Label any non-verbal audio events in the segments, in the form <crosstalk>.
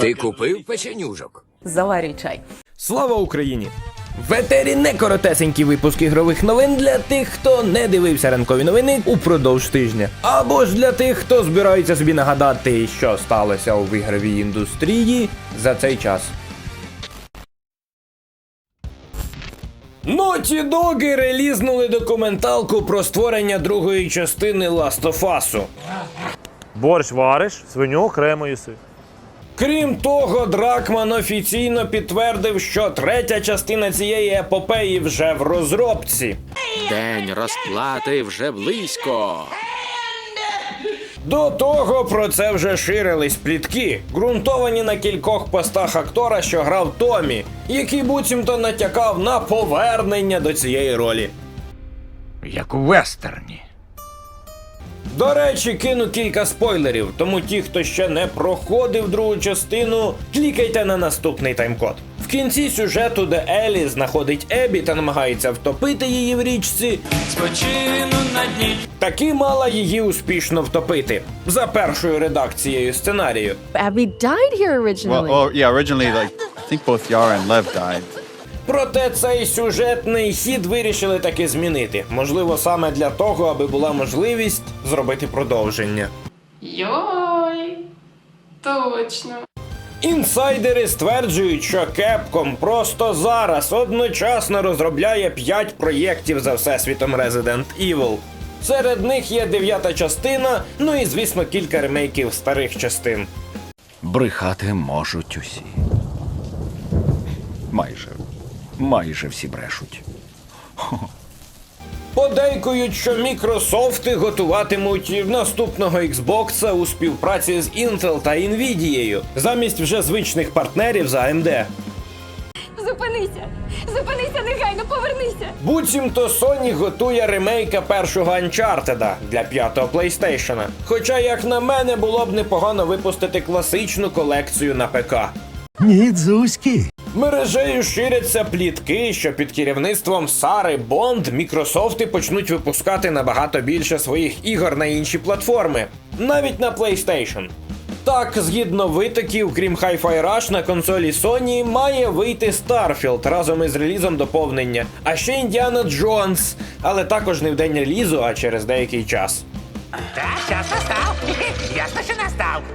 Ти купив печенюжок? Заварюй чай. Слава Україні! В етері не коротесенький випуск ігрових новин для тих, хто не дивився ранкові новини упродовж тижня. Або ж для тих, хто збирається собі нагадати, що сталося у ігровій індустрії за цей час. Naughty Dog релізнули документалку про створення другої частини Last of Борщ вариш, свиню окремо їси. Крім того, Дракман офіційно підтвердив, що третя частина цієї епопеї вже в розробці. День розплати вже близько. До того про це вже ширились плітки, ґрунтовані на кількох постах актора, що грав Томі, який буцімто натякав на повернення до цієї ролі. Як у вестерні. До речі, кину кілька спойлерів, тому ті, хто ще не проходив другу частину, клікайте на наступний таймкод. В кінці сюжету, де Елі знаходить Ебі та намагається втопити її в річці, спочину на дні таки мала її успішно втопити за першою редакцією сценарію. Abby died here originally. Well, oh yeah, originally like I think both Yara and Lev died. Проте цей сюжетний хід вирішили таки змінити. Можливо, саме для того, аби була можливість зробити продовження. Йой, точно. Інсайдери стверджують, що Capcom просто зараз одночасно розробляє 5 проєктів за всесвітом Resident Evil. Серед них є дев'ята частина, ну і звісно кілька ремейків старих частин. Брехати можуть усі. Майже. Майже всі брешуть. Подейкують, що Мікрософти готуватимуть наступного Xbox у співпраці з Intel та Nvidia, замість вже звичних партнерів з AMD. Зупинися! Зупинися негайно, повернися! Буцімто Sony готує ремейка першого Uncharted для п'ятого PlayStation. Хоча, як на мене, було б непогано випустити класичну колекцію на ПК. Ні, дзузьки. Мережею ширяться плітки, що під керівництвом Сари Бонд Мікрософти почнуть випускати набагато більше своїх ігор на інші платформи, навіть на PlayStation. Так, згідно витоків, крім Hi-Fi Rush, на консолі Sony має вийти Starfield разом із релізом доповнення, а ще Індіана Джонс, але також не в день релізу, а через деякий час.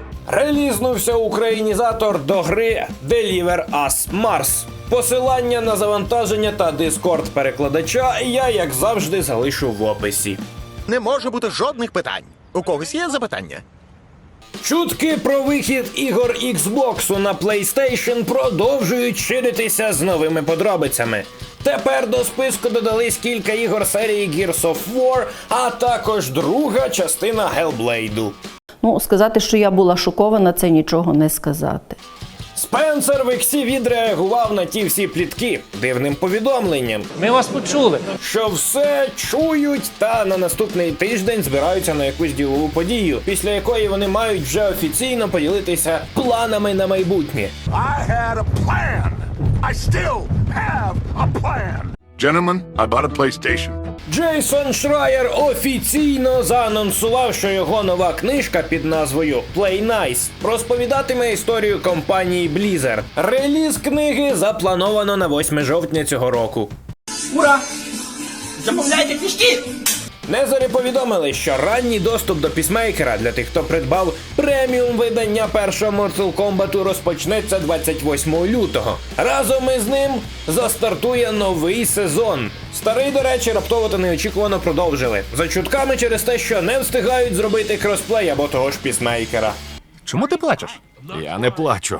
<laughs> Релізнувся українізатор до гри Deliver Us Mars. Посилання на завантаження та дискорд перекладача я, як завжди, залишу в описі. Не може бути жодних питань. У когось є запитання? Чутки про вихід ігор Xbox на PlayStation продовжують ширитися з новими подробицями. Тепер до списку додались кілька ігор серії Gears of War, а також друга частина Hellblade. Ну, сказати, що я була шокована, це нічого не сказати. Спенсер в іксі відреагував на ті всі плітки дивним повідомленням. Ми вас почули. що все чують та на наступний тиждень збираються на якусь ділову подію, після якої вони мають вже офіційно поділитися планами на майбутнє. I had a plan. I still have a plan. Gentlemen, I bought a PlayStation. Джейсон Шрайер офіційно заанонсував, що його нова книжка під назвою Play Nice розповідатиме історію компанії Blizzard. Реліз книги заплановано на 8 жовтня цього року. Незорі повідомили, що ранній доступ до пісмейкера для тих, хто придбав преміум видання першого Mortal Kombat розпочнеться 28 лютого. Разом із ним застартує новий сезон. Старий, до речі, раптово та неочікувано продовжили. За чутками через те, що не встигають зробити кросплей або того ж пісмейкера. Чому ти плачеш? Я не плачу.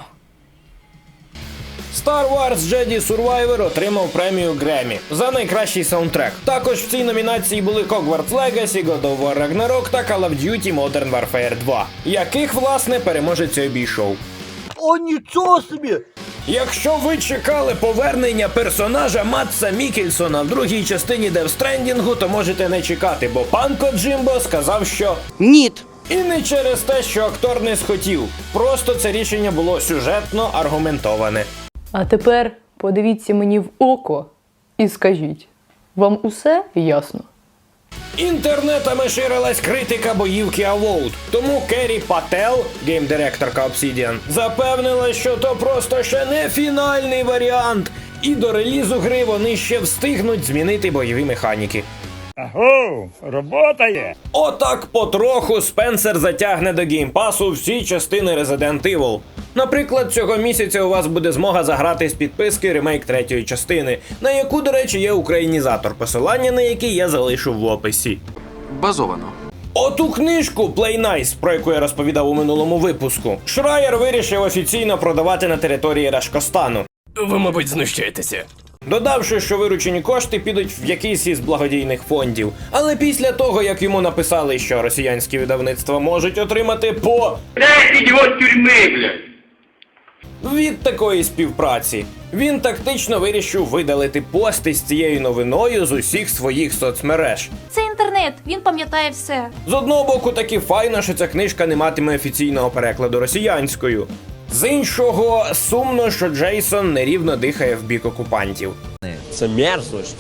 Star Wars Jedi Survivor отримав премію Гремі за найкращий саундтрек. Також в цій номінації були Hogwarts Legacy, God of War Ragnarok та Call of Duty Modern Warfare 2, яких, власне, переможець обійшов. О, нічого собі! Якщо ви чекали повернення персонажа Матса Мікельсона в другій частині Девстрендінгу, то можете не чекати, бо пан Коджимбо сказав, що Ніт. і не через те, що актор не схотів. Просто це рішення було сюжетно аргументоване. А тепер подивіться мені в око і скажіть, вам усе ясно? Інтернетами ширилась критика боївки Avowed, тому Керрі Пател, геймдиректорка Obsidian, запевнила, що то просто ще не фінальний варіант, і до релізу гри вони ще встигнуть змінити бойові механіки. Аго, робота є. Отак потроху Спенсер затягне до геймпасу всі частини Resident Evil. Наприклад, цього місяця у вас буде змога заграти з підписки ремейк третьої частини, на яку, до речі, є українізатор, посилання на який я залишу в описі. Базовано. Оту книжку Play Nice, про яку я розповідав у минулому випуску, Шрайер вирішив офіційно продавати на території Рашкостану. Ви, мабуть, знущаєтеся. Додавши, що виручені кошти підуть в якийсь із благодійних фондів. Але після того, як йому написали, що росіянські видавництва можуть отримати по 10 його тюрми, блядь. Від такої співпраці, він тактично вирішив видалити пости з цією новиною з усіх своїх соцмереж. Це інтернет, він пам'ятає все. З одного боку, таки файно, що ця книжка не матиме офіційного перекладу росіянською. З іншого, сумно, що Джейсон нерівно дихає в бік окупантів. Це мерзость.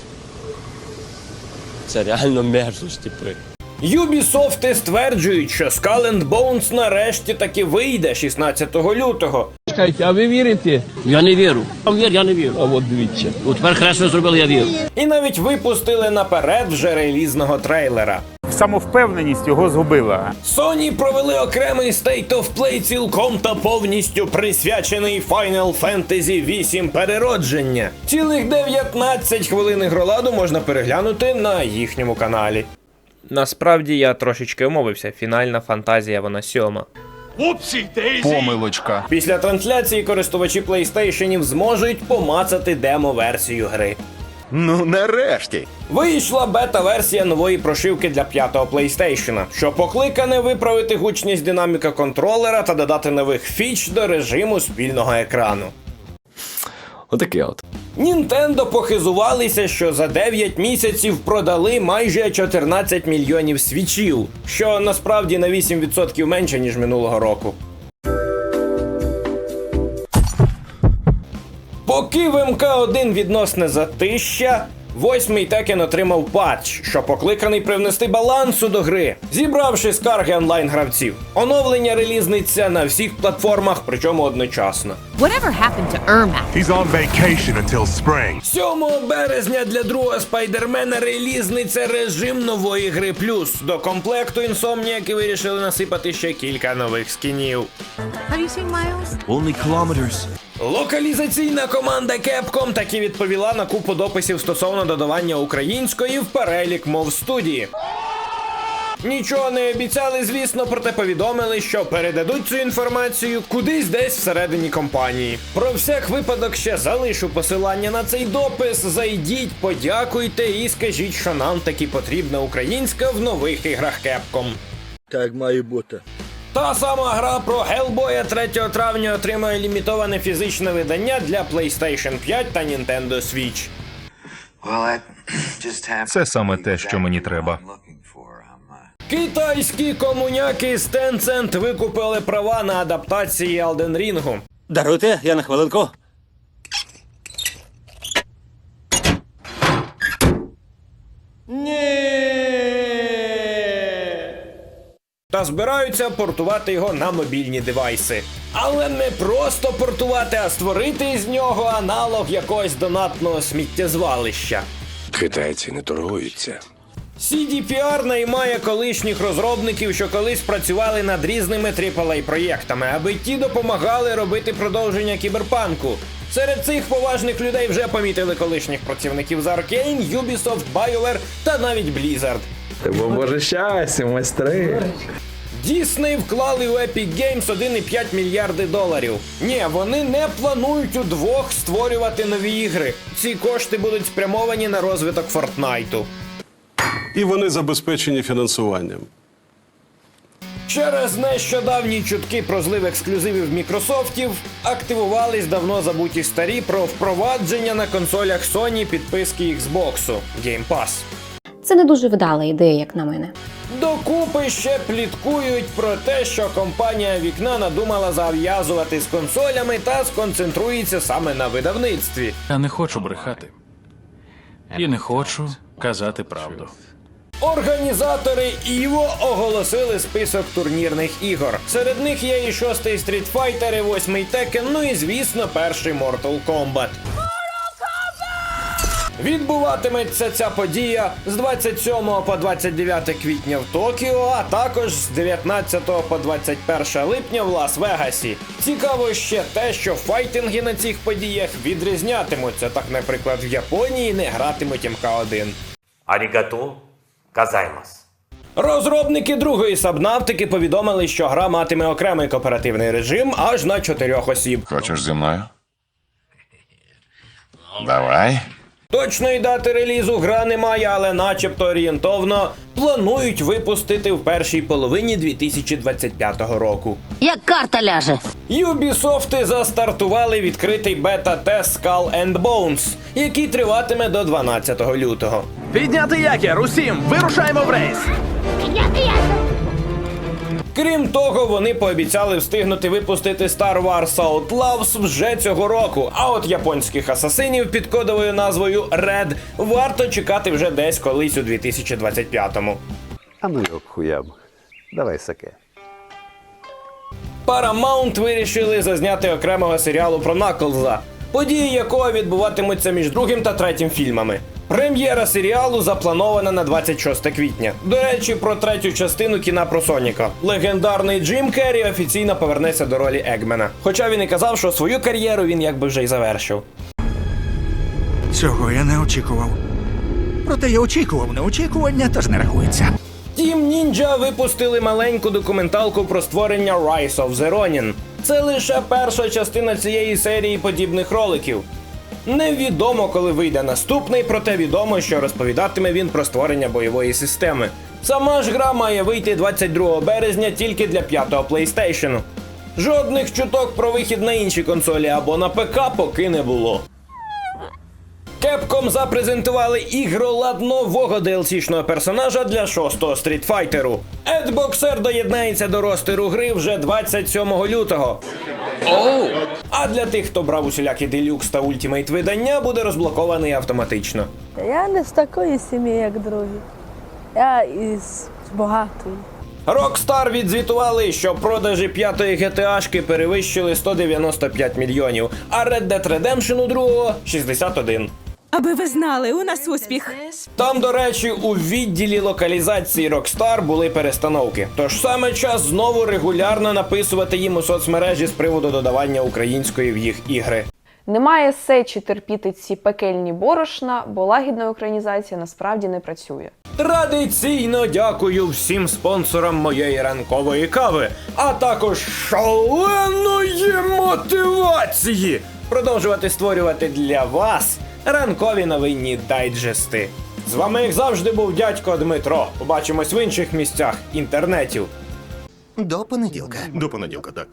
Це реально мерзость, типи. Юбісофти стверджують, що Skull and Bones нарешті таки вийде 16 лютого. А ви вірите? Я не вірю. Вір, я не вірю. А от дивіться. От тепер краще зробили, я вірю. І навіть випустили наперед вже релізного трейлера. Самовпевненість його згубила. Sony провели окремий State of Play цілком та повністю присвячений Final Fantasy VIII переродження. Цілих 19 хвилин ігроладу можна переглянути на їхньому каналі. Насправді я трошечки умовився. Фінальна фантазія вона сьома. Помилочка. Після трансляції користувачі PlayStation зможуть помацати демо-версію гри. Ну, нарешті. Вийшла бета-версія нової прошивки для п'ятого PlayStation, що покликане виправити гучність динаміка контролера та додати нових фіч до режиму спільного екрану. Отаке от. Нінтендо похизувалися, що за 9 місяців продали майже 14 мільйонів свічів, що насправді на 8% менше, ніж минулого року. Поки в МК-1 відносне затища, восьмий Текен отримав патч, що покликаний привнести балансу до гри, зібравши скарги онлайн гравців. Оновлення релізниця на всіх платформах, причому одночасно. Whatever happened to Irma? He's on vacation until spring. 7 березня для другого спайдермена релізниця режим нової гри плюс. До комплекту інсомніяки вирішили насипати ще кілька нових скінів. Have you seen Miles? Only kilometers. Локалізаційна команда Capcom таки відповіла на купу дописів стосовно додавання української в перелік мов студії. Нічого не обіцяли, звісно, проте повідомили, що передадуть цю інформацію кудись десь всередині компанії. Про всяк випадок ще залишу посилання на цей допис. Зайдіть, подякуйте і скажіть, що нам таки потрібна українська в нових іграх Capcom. Так має бути. Та сама гра про Hellboy 3 травня отримає лімітоване фізичне видання для PlayStation 5 та Nintendo Switch. Це саме те, що мені треба. Китайські комуняки з Tencent викупили права на адаптації Elden Ring. Даруйте, я на хвилинку. Та збираються портувати його на мобільні девайси. Але не просто портувати, а створити з нього аналог якогось донатного сміттєзвалища. Китайці не торгуються. CDPR наймає колишніх розробників, що колись працювали над різними aaa проєктами, аби ті допомагали робити продовження кіберпанку. Серед цих поважних людей вже помітили колишніх працівників з Arkane, Ubisoft, BioWare та навіть Blizzard. Бо боже щастя, майстри. Дісней вклали у Epic Games 1,5 мільярди доларів. Ні, вони не планують удвох створювати нові ігри. Ці кошти будуть спрямовані на розвиток Фортнайту. І вони забезпечені фінансуванням. Через нещодавні чутки про злив ексклюзивів Мікрософтів активувались давно забуті старі про впровадження на консолях Sony підписки Xbox Game Pass. Це не дуже вдала ідея, як на мене. Докупи ще пліткують про те, що компанія вікна надумала зав'язувати з консолями та сконцентрується саме на видавництві. Я не хочу брехати. І не хочу казати правду. Організатори Іво оголосили список турнірних ігор. Серед них є і шостий Street Fighter, і восьмий Tekken, ну і звісно, перший Mortal Kombat. Відбуватиметься ця подія з 27 по 29 квітня в Токіо, а також з 19 по 21 липня в Лас-Вегасі. Цікаво ще те, що файтинги на цих подіях відрізнятимуться. Так, наприклад, в Японії не гратимуть МК1. Арігато казаймас. Розробники другої сабнавтики повідомили, що гра матиме окремий кооперативний режим аж на чотирьох осіб. Хочеш зі мною? Давай. Точної дати релізу гра немає, але начебто орієнтовно планують випустити в першій половині 2025 року. Як карта ляже. Юбісофти застартували відкритий бета-тест Skull and Bones, який триватиме до 12 лютого. Підняти якір! Усім! Вирушаємо в рейс! Крім того, вони пообіцяли встигнути випустити Star Wars Outlaws вже цього року. А от японських асасинів під кодовою назвою Red варто чекати вже десь колись у 2025-му. А ну його хуям. Давай саке. Paramount вирішили зазняти окремого серіалу про Наклза, події якого відбуватимуться між другим та третім фільмами. Прем'єра серіалу запланована на 26 квітня. До речі, про третю частину кіна про Соніка. Легендарний Джим Керрі офіційно повернеться до ролі Егмена. Хоча він і казав, що свою кар'єру він якби вже й завершив. Цього я не очікував. Проте я очікував неочікування, тож не рахується. Team Ninja випустили маленьку документалку про створення Rise of the Ronin. Це лише перша частина цієї серії подібних роликів. Невідомо, коли вийде наступний, проте відомо, що розповідатиме він про створення бойової системи. Сама ж гра має вийти 22 березня тільки для п'ятого PlayStation. Жодних чуток про вихід на інші консолі або на ПК поки не було. Capcom запрезентували ігролад нового DLC-шного персонажа для шостого стрітфайтеру. Ед Боксер доєднається до ростеру гри вже 27 лютого. А для тих, хто брав усілякі делюкс та ультімейт видання, буде розблокований автоматично. Я не з такої сім'ї, як другі. Я із багатої. Rockstar відзвітували, що продажі п'ятої GTA-шки перевищили 195 мільйонів, а Red Dead Redemption у другого 61. Аби ви знали, у нас успіх. Там, до речі, у відділі локалізації Rockstar були перестановки. Тож саме час знову регулярно написувати їм у соцмережі з приводу додавання української в їх ігри. Немає сечі терпіти ці пекельні борошна, бо лагідна українізація насправді не працює. Традиційно дякую всім спонсорам моєї ранкової кави, а також шаленої мотивації продовжувати створювати для вас ранкові новинні дайджести. З вами, як завжди, був дядько Дмитро. Побачимось в інших місцях інтернетів. До понеділка. До понеділка, так.